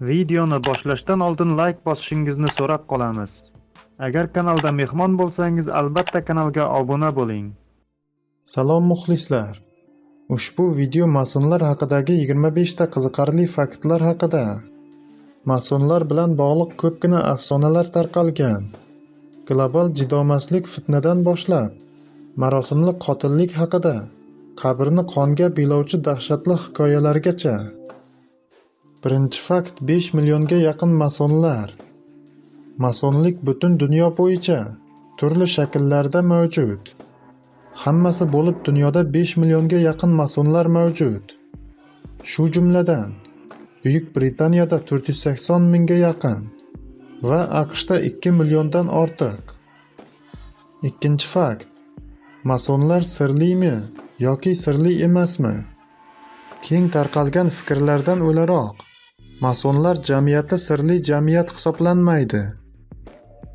Videoni boshlashdan oldin like bosishingizni so'rab qolamiz. Agar kanalda mehmon bo'lsangiz, albatta kanalga obuna bo'ling. Salom muxlislar. Ushbu video masonlar haqidagi 25 ta qiziqarli faktlar haqida. Masonlar bilan bog'liq ko'pgina afsonalar tarqalgan. Global jidomaslik fitnadan boshlab marosimli qotillik haqida, qabrni qonga belovchi dahshatli hikoyalargacha. Birinchi fakt 5 millionga yaqin masonlar. Masonlik butun dunyo bo'yicha turli shakllarda mavjud. Hammasi bo'lib dunyoda 5 millionga yaqin masonlar mavjud. Shu jumladan Buyuk Britaniyada 480 mingga yaqin va AQShda 2 milliondan ortiq. Ikkinchi fakt. Masonlar sirlimi yoki sirli emasmi? Keng tarqalgan fikrlardan o'laroq, masonlar jamiyati sirli jamiyat hisoblanmaydi.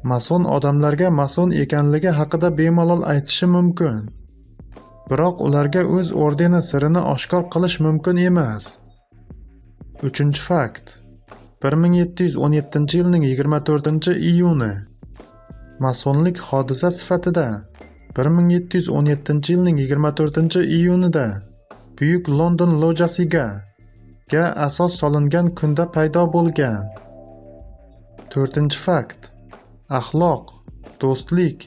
Mason odamlarga mason ekanligi haqida bemalol aytishi mumkin. Biroq ularga o'z ordeni sirini oshkor qilish mumkin emas. Uchinchi fakt. 1717-yilning 24-iyuni. Masonlik hodisa sifatida 1717-yilning 24-iyunida Buyuk London lojasiga ga asos solingan kunda paydo bo'lgan. 4 fakt. Axloq, do'stlik,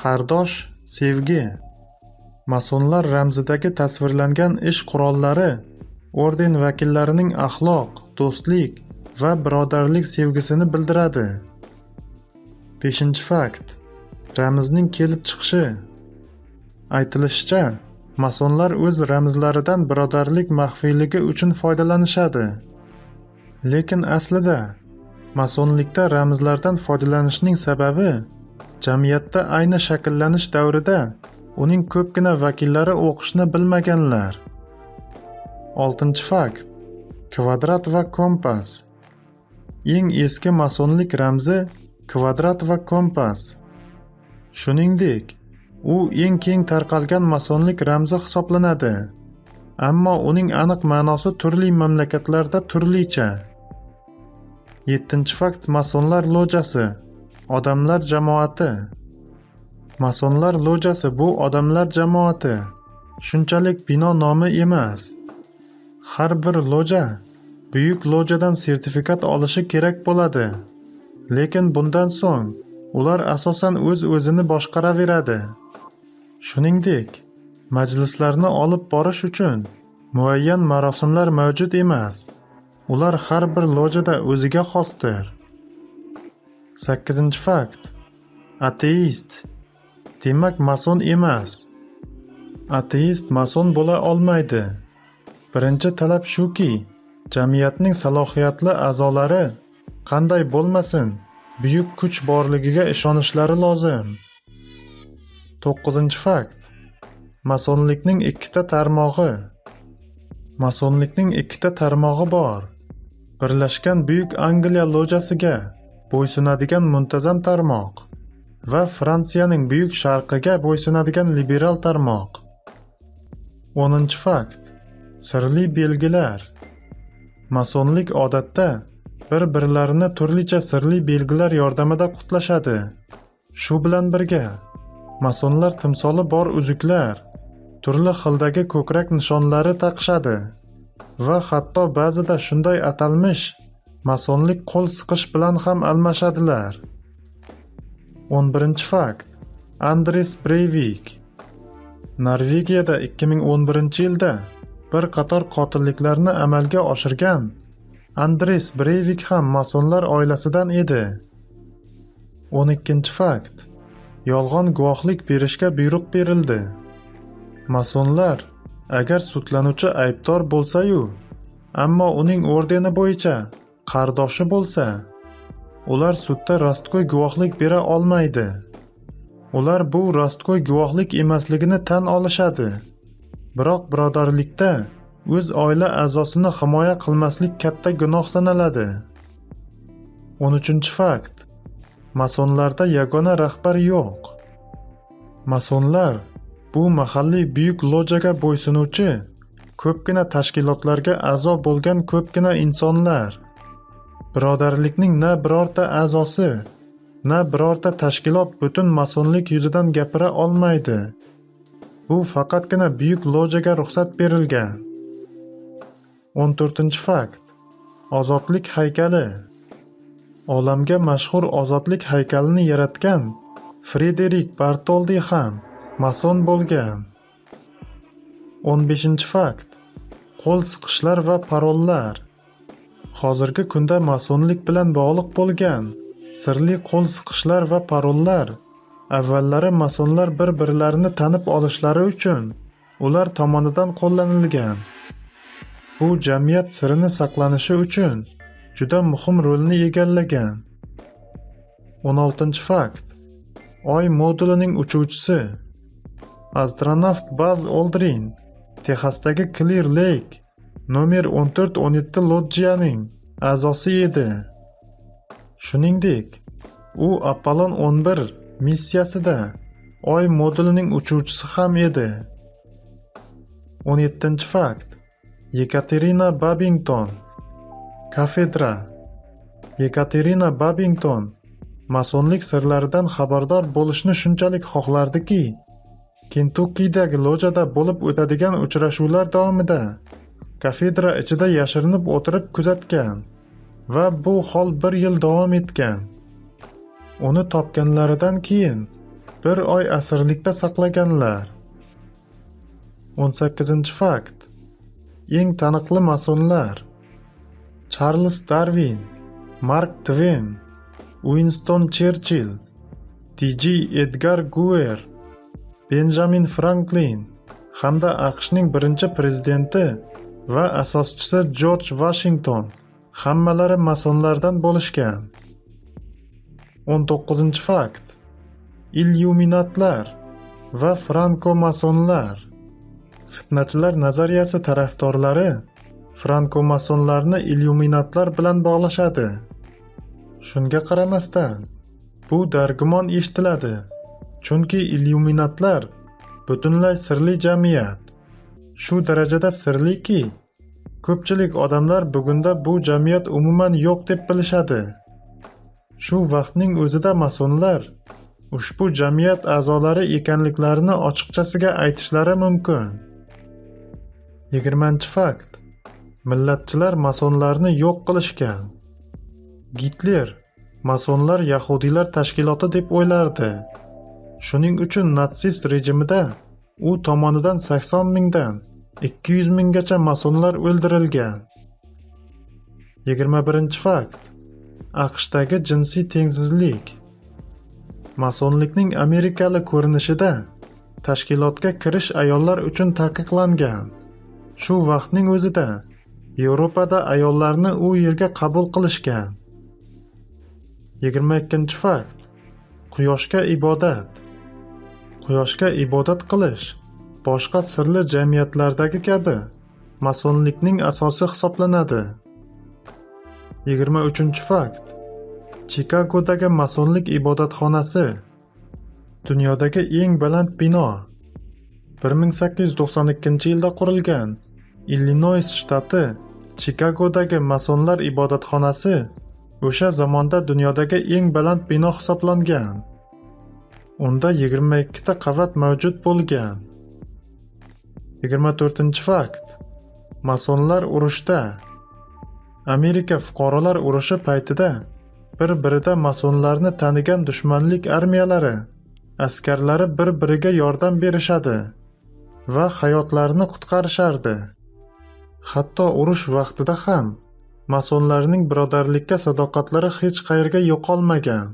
qardosh, sevgi. Masonlar ramzidagi tasvirlangan ish qurollari orden vakillarining axloq, do'stlik va birodarlik sevgisini bildiradi. 5 fakt. Ramzning kelib chiqishi. Aytilishicha, masonlar o'z ramzlaridan birodarlik maxfiyligi uchun foydalanishadi. Lekin aslida masonlikda ramzlardan foydalanishning sababi jamiyatda ayni shakllanish davrida uning ko'pgina vakillari o'qishni bilmaganlar. 6 fakt. Kvadrat va kompas. Eng eski masonlik ramzi kvadrat va kompas. Shuningdek, u eng keng tarqalgan masonlik ramzi hisoblanadi. Ammo uning aniq ma'nosi turli mamlakatlarda turlicha. 7 fakt masonlar lojasi. Odamlar jamoati. Masonlar lojasi bu odamlar jamoati. Shunchalik bino nomi emas. Har bir loja buyuk lojadan sertifikat olishi kerak bo'ladi. Lekin bundan so'ng ular asosan o'z-o'zini boshqaraveradi. Shuningdek, majlislarni olib borish uchun muayyan marosimlar mavjud emas. Ular har bir lojada o'ziga xosdir. 8 fakt. Ateist. Demak, mason emas. Ateist mason bo'la olmaydi. Birinchi talab shuki, jamiyatning salohiyatli a'zolari qanday bo'lmasin, buyuk kuch borligiga ishonishlari lozim. 9 fakt. Masonlikning ikkita tarmog'i. Masonlikning ikkita tarmog'i bor. Birlashgan Buyuk Angliya lojasiga bo'ysunadigan muntazam tarmoq va Fransiyaning Buyuk Sharqiga bo'ysunadigan liberal tarmoq. 10 fakt. Sirli belgilar. Masonlik odatda bir-birlarini turlicha sirli belgilar yordamida qutlashadi. Shu bilan birga, masonlar timsoli bor uzuklar, turli xildagi ko'krak nishonlari taqishadi va hatto ba'zida shunday atalmish masonlik qo'l siqish bilan ham almashadilar. 11 fakt. Andres Breivik Norvegiyada 2011-yilda bir qator qotilliklarni amalga oshirgan Andres Breivik ham masonlar oilasidan edi. 12 fakt. Yolg'on guvohlik berishga buyruq berildi. Masonlar agar sudlanuvchi aybdor bo'lsa-yu, ammo uning ordeni bo'yicha qardoshi bo'lsa, ular sudda rostgo'y guvohlik bera olmaydi. Ular bu rostgo'y guvohlik emasligini tan olishadi. Biroq birodarlikda o'z oila a'zosini himoya qilmaslik katta gunoh sanaladi. 13 fakt. Masonlarda yagona rahbar yo'q. Masonlar bu mahalliy buyuk lojaga bo'ysunuvchi ko'pgina tashkilotlarga a'zo bo'lgan ko'pgina insonlar. birodarlikning na birorta a'zosi na birorta tashkilot butun masonlik yuzidan gapira olmaydi bu faqatgina buyuk lojaga ruxsat berilgan 14 fakt ozodlik haykali olamga mashhur ozodlik haykalini yaratgan frederik bartoldi ham mason bo'lgan. 15 fakt. Qo'l siqishlar va parollar. Hozirgi kunda masonlik bilan bog'liq bo'lgan sirli qo'l siqishlar va parollar avvallari masonlar bir birlarini tanib olishlari uchun ular tomonidan qo'llanilgan. Bu jamiyat sirini saqlanishi uchun juda muhim rolni egallagan. 16 fakt. Oy modulining uchuvchisi. Astronavt baz oldrin texasdagi clear lake nomer 1417 lodjiyaning a'zosi edi. Shuningdek u apollon 11 missiyasida oy modulining uchuvchisi ham edi. 17 fakt. Yekaterina babington kafedra. Yekaterina babington. Masonlik sirlaridan xabardor bo'lishni shunchalik xohlardiki kentukkidagi lojada bo'lib o'tadigan uchrashuvlar davomida kafedra ichida yashirinib o'tirib kuzatgan va bu hol bir yil davom etgan. Uni topganlaridan keyin bir oy asirlikda saqlaganlar. 18 fakt. Eng taniqli masonlar. Charlz darvin mark tven uinston cherchill dj edgar guer benjamin franklin hamda aqshning birinchi prezidenti va asoschisi jorj vashington hammalari masonlardan bo'lishgan. 19 fakt. Illyuminatlar va franko-masonlar. Fitnachilar nazariyasi tarafdorlari frankomasonlarni illyuminatlar bilan bog'lashadi. Shunga qaramasdan bu dargumon eshitiladi chunki illyuminatlar butunlay sirli jamiyat. Shu darajada sirliki ko'pchilik odamlar bugunda bu jamiyat umuman yo'q deb bilishadi. Shu vaqtning o'zida masonlar ushbu jamiyat a'zolari ekanliklarini ochiqchasiga aytishlari mumkin. 20 fakt. Millatchilar masonlarni yo'q qilishgan. Gitler masonlar yahudiylar tashkiloti deb o'ylardi. Shuning uchun natsist rejimida u tomonidan 80 mingdan 200 minggacha masonlar o'ldirilgan. 21 fakt. Aqshdagi jinsiy tengsizlik. Masonlikning amerikalik ko'rinishida tashkilotga kirish ayollar uchun taqiqlangan. Shu vaqtning o'zida yevropada ayollarni u yerga qabul qilishgan. 22 fakt. Quyoshga ibodat. Quyoshga ibodat qilish boshqa sirli jamiyatlardagi kabi masonlikning asosi hisoblanadi. 23 fakt. Chikagodagi masonlik ibodatxonasi. Dunyodagi eng baland bino. 1892 yilda qurilgan. Illinoys shtati chikagodagi masonlar ibodatxonasi o'sha zamonda dunyodagi eng baland bino hisoblangan. Unda 22 ta qavat mavjud bo'lgan. 24 fakt masonlar urushda. Amerika fuqarolar urushi paytida bir birida masonlarni tanigan dushmanlik armiyalari askarlari bir biriga yordam berishadi va hayotlarini qutqarishardi. Hatto urush vaqtida ham masonlarning birodarlikka sadoqatlari hech qayerga yo'qolmagan.